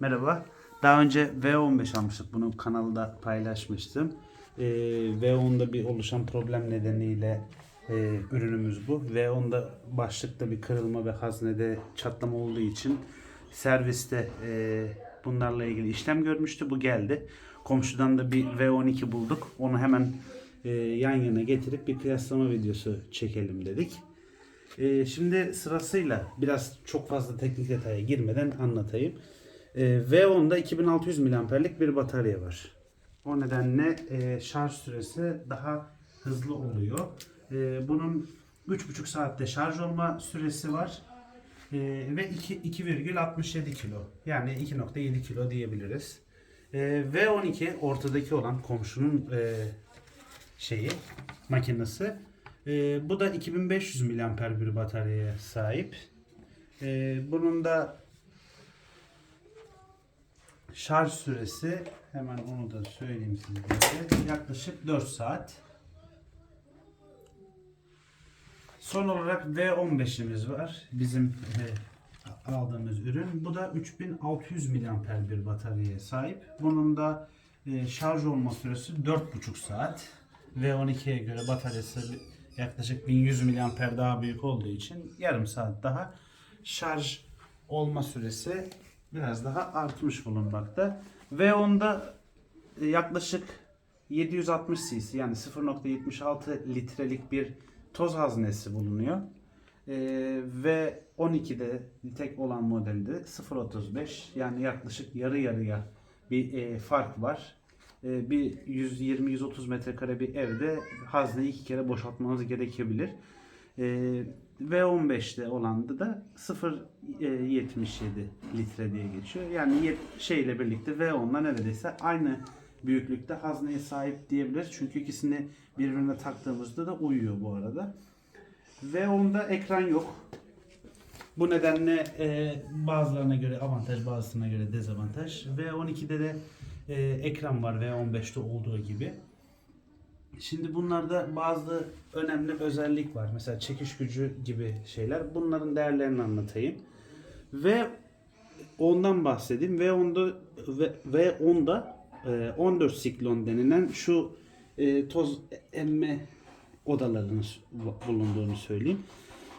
Merhaba. Daha önce V15 almıştık. Bunu kanalda paylaşmıştım. Ee, V10'da bir oluşan problem nedeniyle e, ürünümüz bu. V10'da başlıkta bir kırılma ve haznede çatlama olduğu için serviste e, bunlarla ilgili işlem görmüştü. Bu geldi. Komşudan da bir V12 bulduk. Onu hemen e, yan yana getirip bir kıyaslama videosu çekelim dedik. Ee, şimdi sırasıyla biraz çok fazla teknik detaya girmeden anlatayım. Ee, V10'da 2600 miliamperlik bir batarya var. O nedenle e, şarj süresi daha hızlı oluyor. Ee, bunun 3,5 saatte şarj olma süresi var. Ee, ve 2 2,67 kilo. Yani 2.7 kilo diyebiliriz. Ee, V12 ortadaki olan komşunun e, şeyi makinesi. Bu da 2500 miliamper bir bataryaya sahip. Bunun da şarj süresi hemen onu da söyleyeyim size. Yaklaşık 4 saat. Son olarak V15'imiz var. Bizim e, aldığımız ürün. Bu da 3600 miliamper bir bataryaya sahip. Bunun da e, şarj olma süresi 4,5 saat. V12'ye göre bataryası yaklaşık 1100 miliamper daha büyük olduğu için yarım saat daha şarj olma süresi biraz daha artmış bulunmakta. V10'da e, yaklaşık 760 cc yani 0.76 litrelik bir toz haznesi bulunuyor. Ee, ve 12'de tek olan modelde 0.35 yani yaklaşık yarı yarıya bir e, fark var. E, bir 120-130 metrekare bir evde hazneyi iki kere boşaltmanız gerekebilir. E, ve 15'te olanda da 0.77 litre diye geçiyor. Yani yet- şeyle birlikte V10'la neredeyse aynı büyüklükte hazneye sahip diyebiliriz. Çünkü ikisini birbirine taktığımızda da uyuyor bu arada. V10'da ekran yok. Bu nedenle e, bazılarına göre avantaj, bazısına göre dezavantaj. V12'de de e, ekran var V15'te olduğu gibi. Şimdi bunlarda bazı önemli özellik var. Mesela çekiş gücü gibi şeyler. Bunların değerlerini anlatayım. Ve ondan bahsedeyim. V10'da ve V10'da e, 14 siklon denilen şu e, toz emme odalarının bulunduğunu söyleyeyim.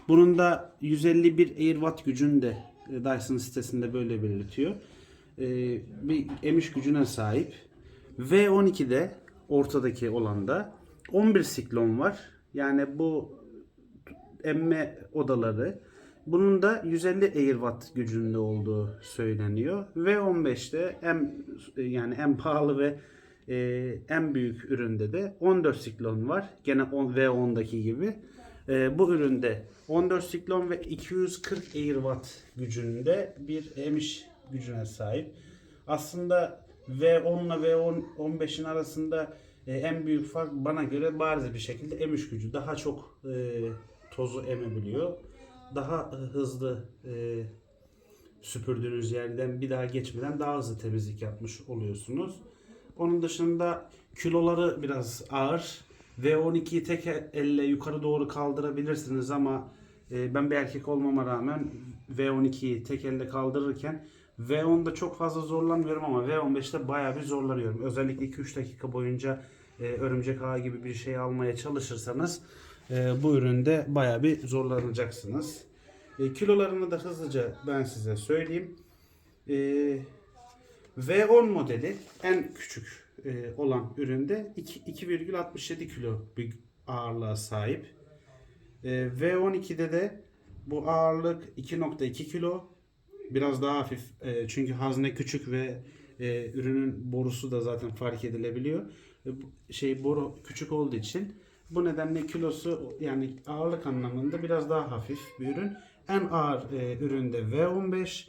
Bunun da 151 Air Watt gücünü de e, Dyson sitesinde böyle belirtiyor. E, bir emiş gücüne sahip. V12'de ortadaki olanda 11 siklon var. Yani bu emme odaları bunun da 150 Air Watt gücünde olduğu söyleniyor. V15'te en yani en pahalı ve e, en büyük üründe de 14 siklon var. Gene on- V10'daki gibi. E, bu üründe 14 siklon ve 240 Air Watt gücünde bir emiş gücüne sahip. Aslında V10 ile V10 15'in arasında e, en büyük fark bana göre bariz bir şekilde emiş gücü. Daha çok e, tozu emebiliyor. Daha e, hızlı süpürdüğünüz yerden bir daha geçmeden daha hızlı temizlik yapmış oluyorsunuz. Onun dışında kiloları biraz ağır. V12'yi tek elle yukarı doğru kaldırabilirsiniz ama ben bir erkek olmama rağmen V12'yi tek elle kaldırırken V10'da çok fazla zorlanmıyorum ama V15'te bayağı bir zorlanıyorum. Özellikle 2-3 dakika boyunca e, örümcek ağı gibi bir şey almaya çalışırsanız e, bu üründe bayağı bir zorlanacaksınız. E, kilolarını da hızlıca ben size söyleyeyim. E, V10 modeli en küçük e, olan üründe iki- 2,67 kilo bir ağırlığa sahip. E, V12'de de bu ağırlık 2.2 kilo. Biraz daha hafif e, çünkü hazne küçük ve e, ürünün borusu da zaten fark edilebiliyor. E, şey boru küçük olduğu için bu nedenle kilosu yani ağırlık anlamında biraz daha hafif bir ürün. En ağır e, üründe V15.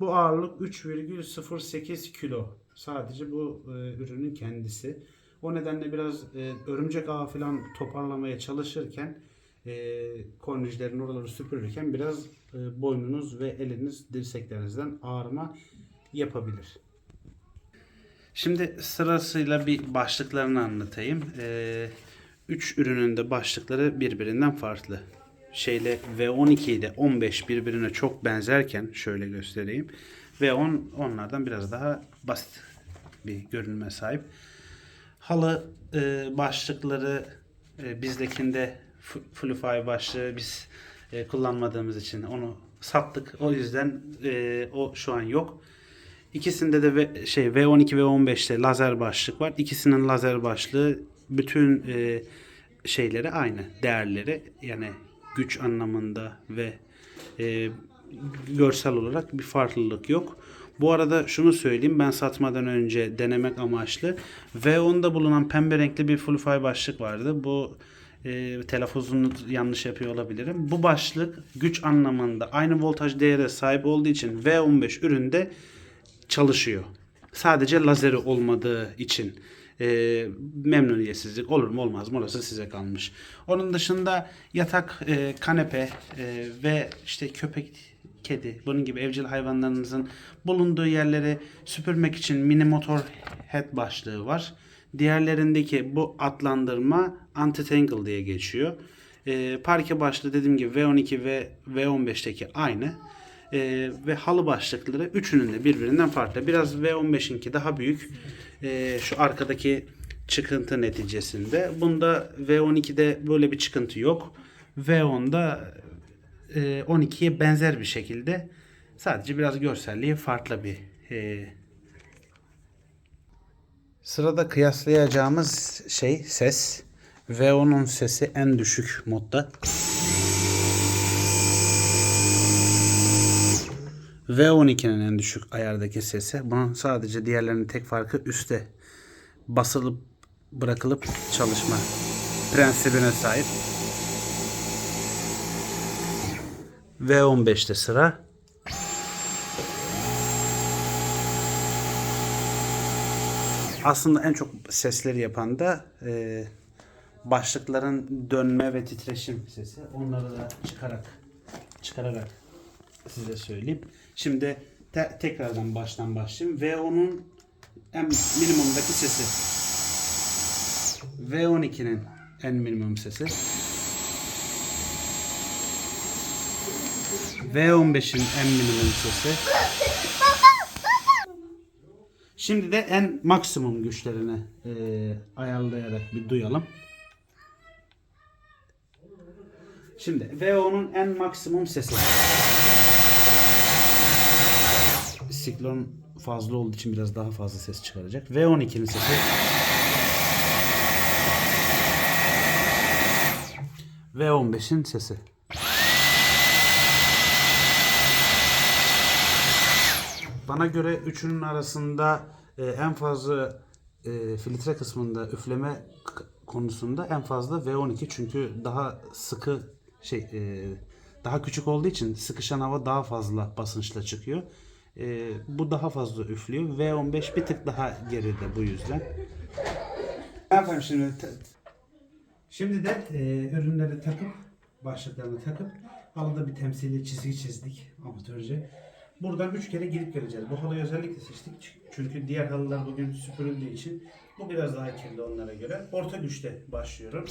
Bu ağırlık 3,08 kilo. Sadece bu e, ürünün kendisi. O nedenle biraz e, örümcek ağı falan toparlamaya çalışırken e, kornişlerin oraları süpürürken biraz e, boynunuz ve eliniz dirseklerinizden ağrıma yapabilir. Şimdi sırasıyla bir başlıklarını anlatayım. E, üç ürünün de başlıkları birbirinden farklı. şeyle V12 ile 15 birbirine çok benzerken şöyle göstereyim. V10 onlardan biraz daha basit bir görünüme sahip. Halı e, başlıkları e, bizdekinde F- Fluify başlığı biz e, kullanmadığımız için onu sattık. O yüzden e, o şu an yok. İkisinde de V, şey V12 ve 15'te lazer başlık var. İkisinin lazer başlığı bütün e, şeyleri aynı değerleri yani güç anlamında ve e, görsel olarak bir farklılık yok. Bu arada şunu söyleyeyim ben satmadan önce denemek amaçlı V10'da bulunan pembe renkli bir Fluify başlık vardı. Bu e, telaffuzunu yanlış yapıyor olabilirim. Bu başlık güç anlamında aynı voltaj değere sahip olduğu için V15 üründe çalışıyor. Sadece lazeri olmadığı için e, memnuniyetsizlik olur mu olmaz mı orası size kalmış. Onun dışında yatak, e, kanepe e, ve işte köpek, kedi bunun gibi evcil hayvanlarınızın bulunduğu yerleri süpürmek için mini motor head başlığı var. Diğerlerindeki bu adlandırma anti-tangle diye geçiyor. E, parke başlığı dediğim gibi V12 ve V15'teki aynı. Ee, ve halı başlıkları üçünün de birbirinden farklı. Biraz V15'inki daha büyük. Ee, şu arkadaki çıkıntı neticesinde. Bunda V12'de böyle bir çıkıntı yok. V10'da e, 12'ye benzer bir şekilde sadece biraz görselliği farklı bir e, Sırada kıyaslayacağımız şey ses. V10'un sesi en düşük modda. V12'nin en düşük ayardaki sesi. Bunun sadece diğerlerinin tek farkı üste basılıp bırakılıp çalışma prensibine sahip. V15'te sıra. Aslında en çok sesleri yapan da e, başlıkların dönme ve titreşim sesi. Onları da çıkarak çıkararak size söyleyeyim. Şimdi te- tekrardan baştan başlayayım. V10'un en minimumdaki sesi. V12'nin en minimum sesi. V15'in en minimum sesi. Şimdi de en maksimum güçlerini e, ayarlayarak bir duyalım. Şimdi V10'un en maksimum sesi. Siklon fazla olduğu için biraz daha fazla ses çıkaracak. V12'nin sesi. V15'in sesi. Bana göre üçünün arasında e, en fazla e, filtre kısmında üfleme konusunda en fazla V12 çünkü daha sıkı şey e, daha küçük olduğu için sıkışan hava daha fazla basınçla çıkıyor. E, bu daha fazla üflüyor. V15 bir tık daha geride bu yüzden. Ne yapayım şimdi? Şimdi de e, ürünleri takıp başlıklarını takıp halıda bir temsili çizgi çizdik amatörce. Buradan üç kere girip geleceğiz. Bu halıyı özellikle seçtik. Çünkü diğer halılar bugün süpürüldüğü için bu biraz daha kirli onlara göre. Orta güçte başlıyorum.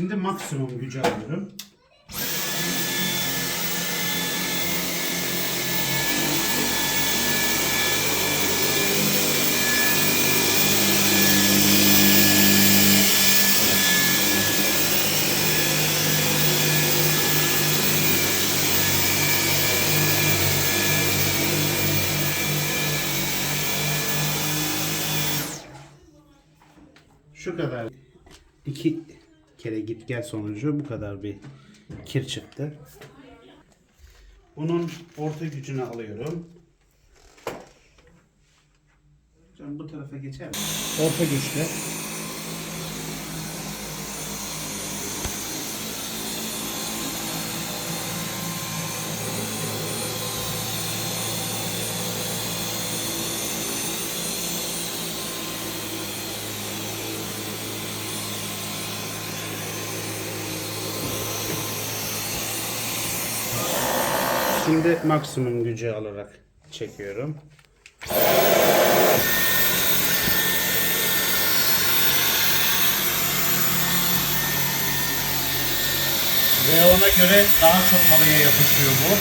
Şimdi maksimum gücü alıyorum. Şu kadar git gel sonucu bu kadar bir kir çıktı. Bunun orta gücünü alıyorum. Canım bu tarafa geçer mi? Orta güçte. Şimdi maksimum gücü alarak çekiyorum. Ve ona göre daha çok halıya yapışıyor bu.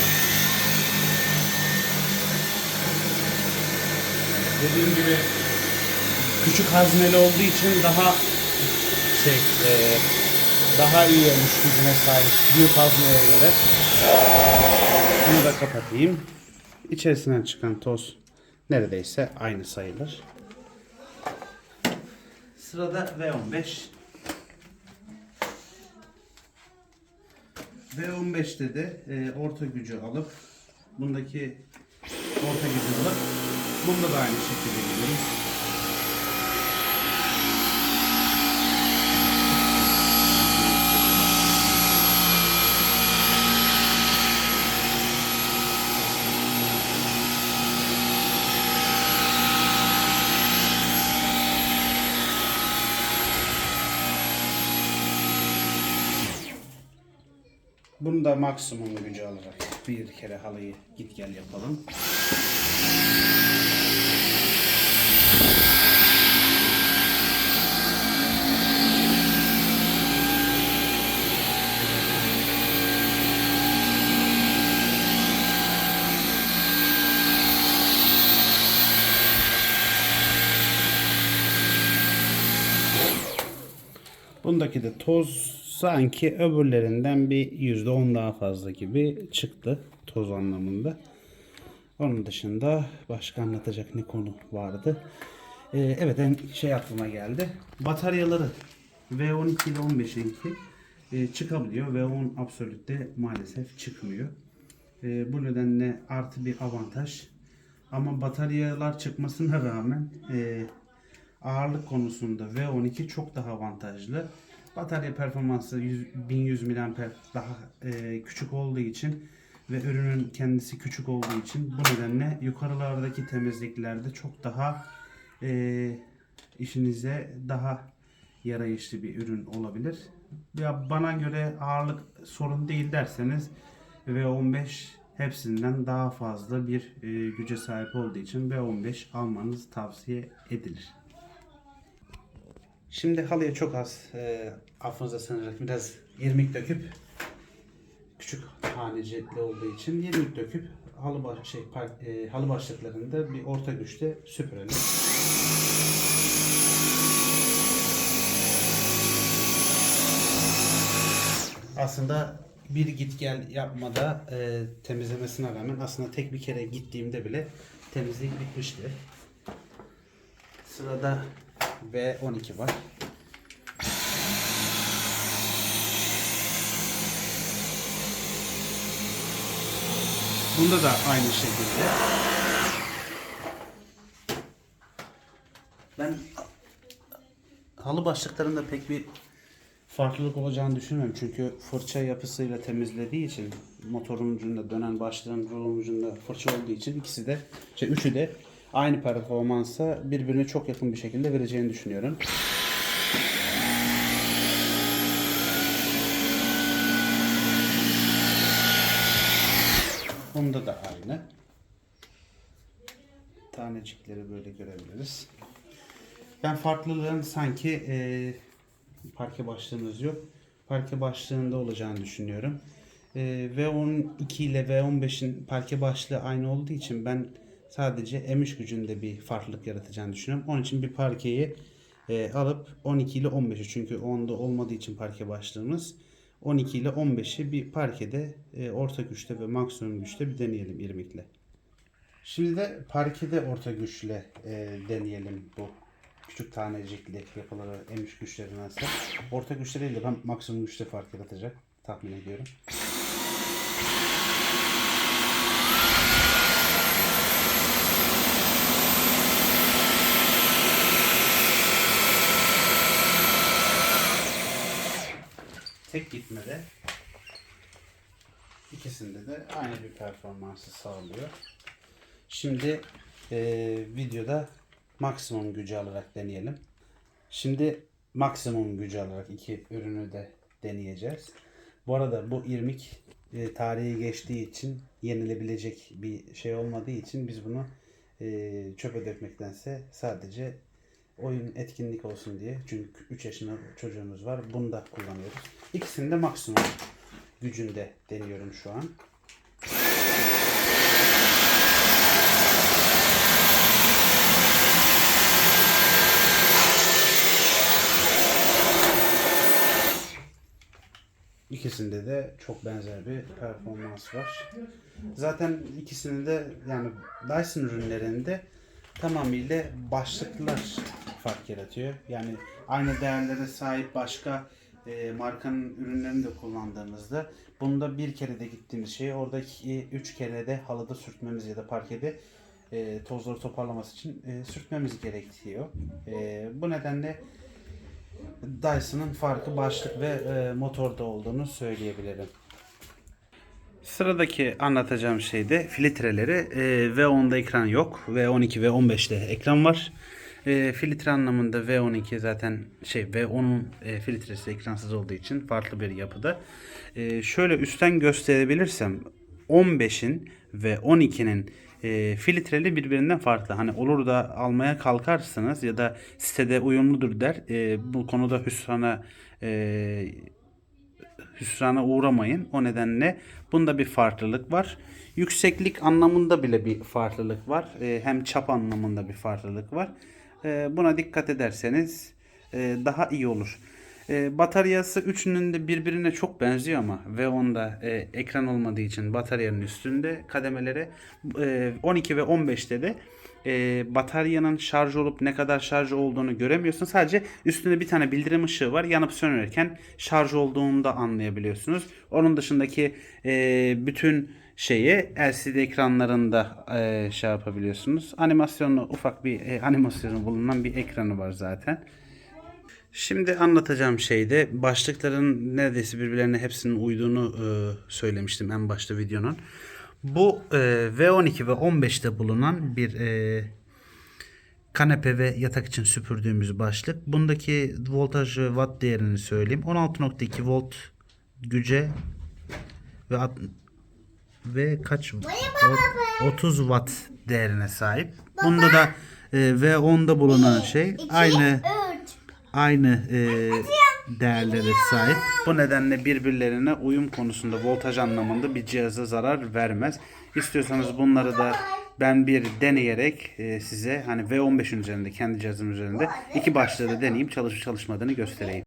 Dediğim gibi küçük hazneli olduğu için daha şey e, daha iyi olmuş gücüne sahip büyük hazneye göre. Bunu da kapatayım. İçerisinden çıkan toz neredeyse aynı sayılır. Sırada V15. V15'te de e, orta gücü alıp bundaki orta gücü alıp bunda da aynı şekilde gidiyoruz. Bunu da maksimum gücü alarak bir kere halıyı git gel yapalım. Bundaki de toz sanki öbürlerinden bir %10 daha fazla gibi çıktı toz anlamında. Onun dışında başka anlatacak ne konu vardı? Ee, evet en şey aklıma geldi. Bataryaları V12 ile 15'inki e, çıkabiliyor. V10 absolütte maalesef çıkmıyor. E, bu nedenle artı bir avantaj. Ama bataryalar çıkmasına rağmen e, ağırlık konusunda V12 çok daha avantajlı. Batarya performansı 100, 1100 mAh daha e, küçük olduğu için ve ürünün kendisi küçük olduğu için bu nedenle yukarılardaki temizliklerde çok daha e, işinize daha yarayışlı bir ürün olabilir. Ya bana göre ağırlık sorun değil derseniz V15 hepsinden daha fazla bir e, güce sahip olduğu için V15 almanız tavsiye edilir. Şimdi halıya çok az e, affınıza sığınarak biraz irmik döküp küçük tanecikli olduğu için irmik döküp halı baş, şey par- e, halı başlıklarında bir orta güçte süpürelim. Aslında bir git gel yapmada e, temizlemesine rağmen aslında tek bir kere gittiğimde bile temizlik bitmişti. Sırada V12 var. Bunda da aynı şekilde. Ben halı başlıklarında pek bir farklılık olacağını düşünmüyorum. Çünkü fırça yapısıyla temizlediği için motorun ucunda dönen başlığın rulon ucunda fırça olduğu için ikisi de şey üçü de aynı performansa birbirine çok yakın bir şekilde vereceğini düşünüyorum. Bunda da aynı. Tanecikleri böyle görebiliriz. Ben farklılığın sanki e, parke başlığımız yok. Parke başlığında olacağını düşünüyorum. E, V12 ile V15'in parke başlığı aynı olduğu için ben sadece M3 gücünde bir farklılık yaratacağını düşünüyorum. Onun için bir parkeyi e, alıp 12 ile 15'i çünkü onda olmadığı için parke başlığımız 12 ile 15'i bir parkede e, orta güçte ve maksimum güçte bir deneyelim irmikle. Şimdi de parkede orta güçle e, deneyelim bu küçük tanecikli yapıları M3 güçleri nasıl. Orta güçleriyle ben maksimum güçte fark yaratacak tahmin ediyorum. Tek gitmede ikisinde de aynı bir performansı sağlıyor. Şimdi eee, videoda maksimum gücü alarak deneyelim. Şimdi maksimum gücü alarak iki ürünü de deneyeceğiz. Bu arada bu irmik e, tarihi geçtiği için yenilebilecek bir şey olmadığı için biz bunu e, çöpe dökmektense sadece oyun etkinlik olsun diye çünkü 3 yaşında çocuğumuz var bunu da kullanıyoruz. İkisini de maksimum gücünde deniyorum şu an. İkisinde de çok benzer bir performans var. Zaten ikisini de yani Dyson ürünlerinde tamamıyla başlıklar fark yaratıyor. Yani aynı değerlere sahip başka e, markanın ürünlerini de kullandığımızda bunda bir kere de gittiğimiz şey oradaki üç kere de halıda sürtmemiz ya da parkede e, tozları toparlaması için e, sürtmemiz gerekiyor. E, bu nedenle Dyson'ın farkı başlık ve e, motorda olduğunu söyleyebilirim. Sıradaki anlatacağım şey de filtreleri. E, V10'da ekran yok. V12 ve 15'te ekran var. E, filtre anlamında V12 zaten şey V10'un e, filtresi ekransız olduğu için farklı bir yapıda. E, şöyle üstten gösterebilirsem 15'in ve 12'nin e, filtreli birbirinden farklı. Hani olur da almaya kalkarsınız ya da sitede uyumludur der. E, bu konuda hüsrana e, hüsrana uğramayın. O nedenle bunda bir farklılık var. Yükseklik anlamında bile bir farklılık var. E, hem çap anlamında bir farklılık var. E, buna dikkat ederseniz e, daha iyi olur. E, bataryası üçünün de birbirine çok benziyor ama V10'da e, ekran olmadığı için bataryanın üstünde kademeleri e, 12 ve 15'te de bataryanın şarj olup ne kadar şarj olduğunu göremiyorsun. Sadece üstünde bir tane bildirim ışığı var. Yanıp sönerken şarj olduğunu da anlayabiliyorsunuz. Onun dışındaki e, bütün şeyi LCD ekranlarında e, şey yapabiliyorsunuz. Animasyonlu ufak bir e, animasyonu bulunan bir ekranı var zaten. Şimdi anlatacağım şey de başlıkların neredeyse birbirlerine hepsinin uyduğunu e, söylemiştim en başta videonun. Bu e, V12 ve 15'te bulunan bir e, kanepe ve yatak için süpürdüğümüz başlık. Bundaki voltaj ve watt değerini söyleyeyim. 16.2 volt güce ve ve kaç volt? 30 watt değerine sahip. Bunda da e, V10'da bulunan şey aynı aynı e, değerlere sahip. Bu nedenle birbirlerine uyum konusunda voltaj anlamında bir cihaza zarar vermez. İstiyorsanız bunları da ben bir deneyerek e, size hani V15'in üzerinde kendi cihazım üzerinde iki başlığı da deneyeyim çalışıp çalışmadığını göstereyim.